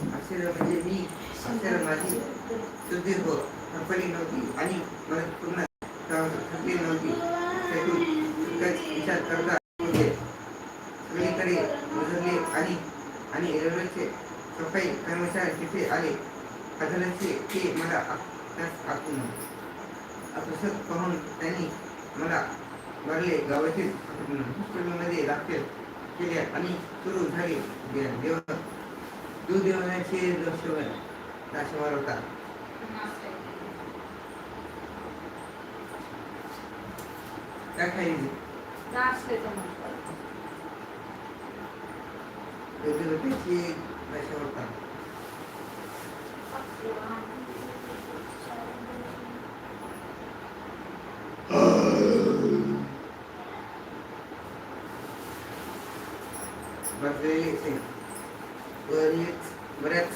आश्चर्य म्हणजे मी असेल माझी शुद्धी हो थकली नव्हती आणि मला पूर्ण थकली नव्हती. त्यातून सुटकाच विचार करता होते सगळीकडे उजळले आणि आणि रेल्वेचे सफाई कर्मचारी तिथे आले. खजानाचे ते मला आ- त्यास आतून आकर्षक पाहून त्यांनी मला भरले गावातील हॉस्पिटलमध्ये दाखल केले आणि सुरू झाले. देवा. দুধ এনেছে দশশো গ্রাম চারশো বারোটা দেখাই But they think. बरीच बऱ्याच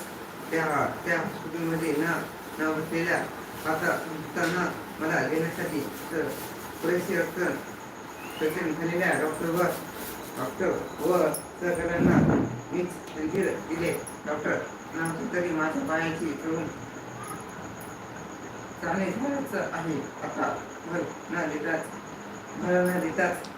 त्या त्या हॉस्पिटलमध्ये न ना बसलेल्या आता त्यांना मला देण्यासाठी तर पुरेशी रक्कम प्रचंड झालेल्या डॉक्टर व डॉक्टर व सहकाऱ्यांना मीच संधी दिले. डॉक्टर ना तरी माझ्या पायाची करून चांगले झाल्याचं आहे. आता भर न देताच भर न देताच